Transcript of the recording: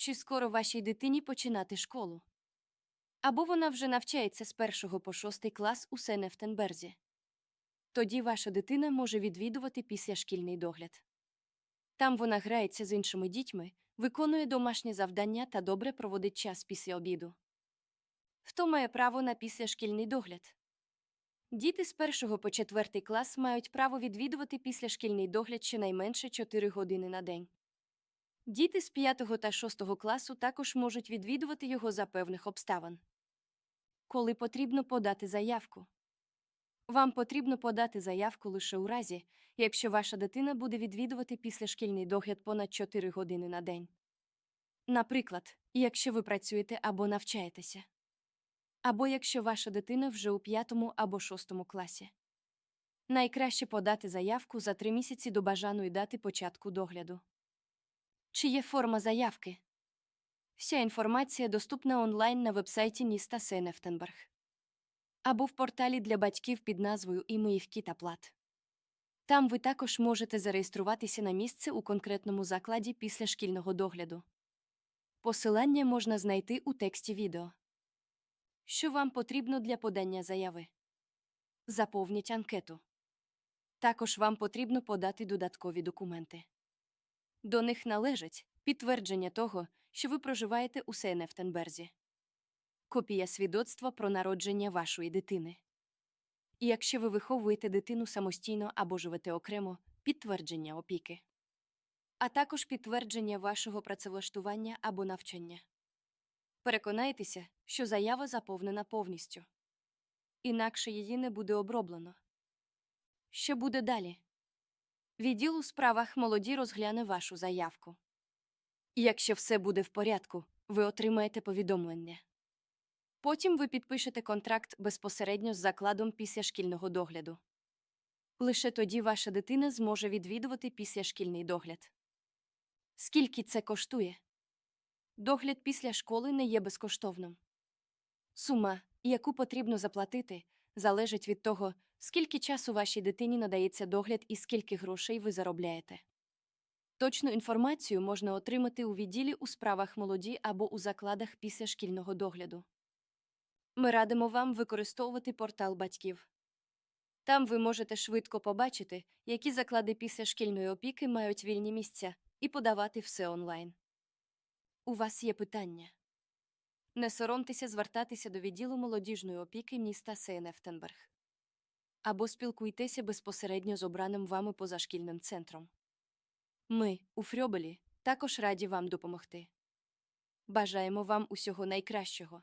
чи скоро вашій дитині починати школу. Або вона вже навчається з першого по шостий клас у Сенефтенберзі. Тоді ваша дитина може відвідувати післяшкільний догляд. Там вона грається з іншими дітьми, виконує домашні завдання та добре проводить час після обіду. Хто має право на післяшкільний догляд? Діти з першого по четвертий клас мають право відвідувати післяшкільний догляд щонайменше 4 години на день. Діти з 5 та 6 класу також можуть відвідувати його за певних обставин. Коли потрібно подати заявку. Вам потрібно подати заявку лише у разі, якщо ваша дитина буде відвідувати післяшкільний догляд понад 4 години на день. Наприклад, якщо ви працюєте або навчаєтеся. Або якщо ваша дитина вже у 5 або 6 класі. Найкраще подати заявку за 3 місяці до бажаної дати початку догляду. Чи є форма заявки? Вся інформація доступна онлайн на вебсайті міста Сенефтенберг або в порталі для батьків під назвою «Імеїв Кітаплат». Там ви також можете зареєструватися на місце у конкретному закладі після шкільного догляду. Посилання можна знайти у тексті відео. Що вам потрібно для подання заяви? Заповніть анкету. Також вам потрібно подати додаткові документи. До них належать підтвердження того, що ви проживаєте у Сейнефтенберзі, копія свідоцтва про народження вашої дитини. І якщо ви виховуєте дитину самостійно або живете окремо, підтвердження опіки, а також підтвердження вашого працевлаштування або навчання. Переконайтеся, що заява заповнена повністю. Інакше її не буде оброблено. Що буде далі? Відділ у справах молоді розгляне вашу заявку. Якщо все буде в порядку, ви отримаєте повідомлення. Потім ви підпишете контракт безпосередньо з закладом післяшкільного догляду. Лише тоді ваша дитина зможе відвідувати післяшкільний догляд. Скільки це коштує? Догляд після школи не є безкоштовним. Сума, яку потрібно заплатити, залежить від того, скільки часу вашій дитині надається догляд і скільки грошей ви заробляєте. Точну інформацію можна отримати у відділі у справах молоді або у закладах післяшкільного догляду. Ми радимо вам використовувати портал батьків. Там ви можете швидко побачити, які заклади післяшкільної опіки мають вільні місця, і подавати все онлайн. У вас є питання. Не соромтеся звертатися до відділу молодіжної опіки міста Сейнефтенберг. Або спілкуйтеся безпосередньо з обраним вами позашкільним центром. Ми, у Фрьобелі, також раді вам допомогти. Бажаємо вам усього найкращого.